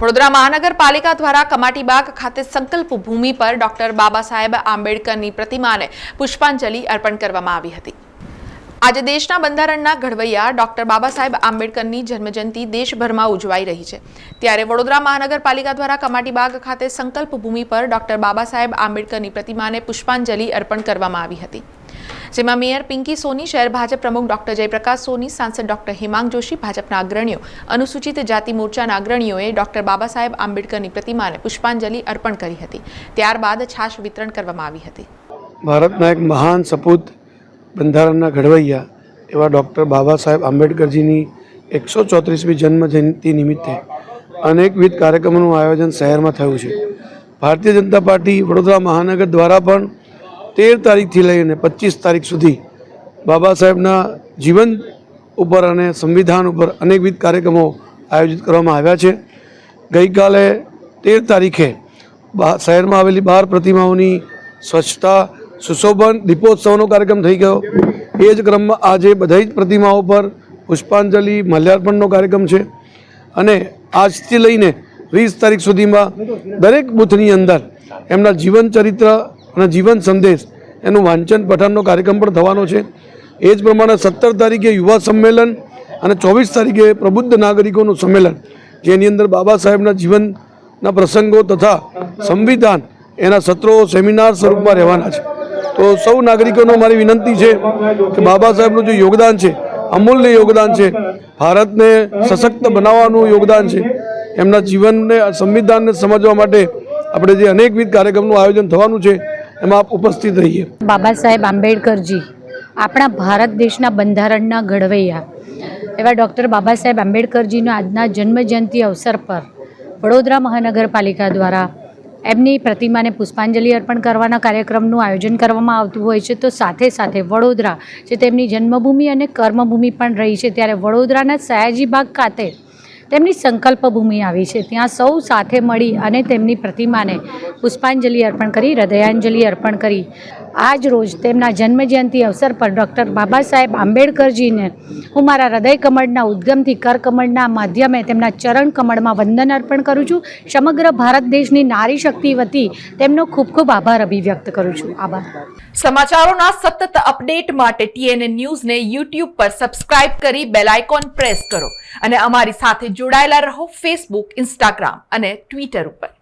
વડોદરા મહાનગરપાલિકા દ્વારા કમાટીબાગ ખાતે સંકલ્પ ભૂમિ પર ડોક્ટર બાબા સાહેબ આંબેડકરની પ્રતિમાને પુષ્પાંજલિ અર્પણ કરવામાં આવી હતી. આજે દેશના બંધારણના ઘડવૈયા ડોક્ટર બાબા સાહેબ આંબેડકરની જન્મજયંતિ દેશભરમાં ઉજવાઈ રહી છે. ત્યારે વડોદરા મહાનગરપાલિકા દ્વારા કમાટીબાગ ખાતે સંકલ્પ ભૂમિ પર ડોક્ટર બાબા સાહેબ આંબેડકરની પ્રતિમાને પુષ્પાંજલિ અર્પણ કરવામાં આવી હતી. જેમાં મેયર પિંકી સોની, શહેર ભાજપ પ્રમુખ ડોક્ટર જયપ્રકાશ સોની, સાંસદ ડોક્ટર હિમાંગ જોશી, ભાજપના અગ્રણીઓ, અનુસૂચિત જાતિ મોરચાના અગ્રણીઓએ ડોક્ટર બાબા સાહેબ આંબેડકરની પ્રતિમાને પુષ્પાંજલિ અર્પણ કરી હતી. ત્યારબાદ છાશ વિતરણ કરવામાં આવી હતી. ભારતના એક મહાન સપૂત બંધારણના ઘડવૈયા એવા ડૉક્ટર બાબા સાહેબ આંબેડકરજીની એકસો ચોત્રીસમી જન્મ જયંતિ નિમિત્તે અનેકવિધ કાર્યક્રમોનું આયોજન શહેરમાં થયું છે. ભારતીય જનતા પાર્ટી વડોદરા મહાનગર દ્વારા પણ તેર તારીખથી લઈને પચીસ તારીખ સુધી બાબા સાહેબના જીવન ઉપર અને સંવિધાન ઉપર અનેકવિધ કાર્યક્રમો આયોજિત કરવામાં આવ્યા છે. ગઈકાલે તેર તારીખે શહેરમાં આવેલી બાર પ્રતિમાઓની સ્વચ્છતા સુશોભન દીપોત્સવનો કાર્યક્રમ થઈ ગયો. એ જ ક્રમમાં આજે બધી જ પ્રતિમાઓ પર પુષ્પાંજલિ, માલ્યાર્પણનો કાર્યક્રમ છે. અને આજથી લઈને વીસ તારીખ સુધીમાં દરેક બૂથની અંદર એમના જીવન ચરિત્ર અને જીવન સંદેશ એનું વાંચન પઠનનો કાર્યક્રમ પણ થવાનો છે. એ જ પ્રમાણે સત્તર તારીખે યુવા સંમેલન અને ચોવીસ તારીખે પ્રબુદ્ધ નાગરિકોનું સંમેલન, જેની અંદર બાબા સાહેબના જીવનના પ્રસંગો તથા સંવિધાન એના સત્રો, સેમિનાર સ્વરૂપમાં રહેવાના છે. તો સૌ નાગરિકોનો મારી વિનંતી છે કે બાબા સાહેબનું જે યોગદાન છે, અમૂલ્ય યોગદાન છે, ભારતને સશક્ત બનાવવાનું યોગદાન છે, એમના જીવનને, સંવિધાનને સમજવા માટે આપણે જે અનેકવિધ કાર્યક્રમનું આયોજન થવાનું છે, એમાં આપ ઉપસ્થિત રહીએ. બાબા સાહેબ આંબેડકરજી, આપણા ભારત દેશના બંધારણના ઘડવૈયા. એવા ડૉક્ટર બાબા સાહેબ આંબેડકરજીના આજના જન્મજયંતિ અવસર પર વડોદરા મહાનગરપાલિકા દ્વારા એમની પ્રતિમાને પુષ્પાંજલિ અર્પણ કરવાના કાર્યક્રમનું આયોજન કરવામાં આવતું હોય છે. તો સાથે સાથે વડોદરા, જે તેમની જન્મભૂમિ અને કર્મભૂમિ પણ રહી છે, ત્યારે વડોદરાના સયાજીબાગ ખાતે તેમની સંકલ્પ ભૂમિ આવી છે. ત્યાં સૌ સાથે મળી અને તેમની પ્રતિમાને પુષ્પાંજલિ અર્પણ કરી, હૃદયાંજલિ અર્પણ કરી. આજ રોજ તેમના જન્મજયંતિ અવસર પર ડૉક્ટર બાબા સાહેબ આંબેડકરજીને હું મારા હૃદય કમળના ઉદ્ગમથી કર કમળના માધ્યમે તેમના ચરણ કમળમાં વંદન અર્પણ કરું છું. સમગ્ર ભારત દેશની નારી શક્તિ વતી તેમનો ખૂબ ખૂબ આભાર અભિવ્યક્ત કરું છું. આભાર. સમાચારોના સતત અપડેટ માટે ટીએનએ ન્યૂઝને યુટ્યુબ પર સબસ્ક્રાઇબ કરી બેલ આઇકોન પ્રેસ કરો અને અમારી સાથે જોડાયેલા રહો ફેસબુક ઇન્સ્ટાગ્રામ અને ટ્વિટર ઉપર.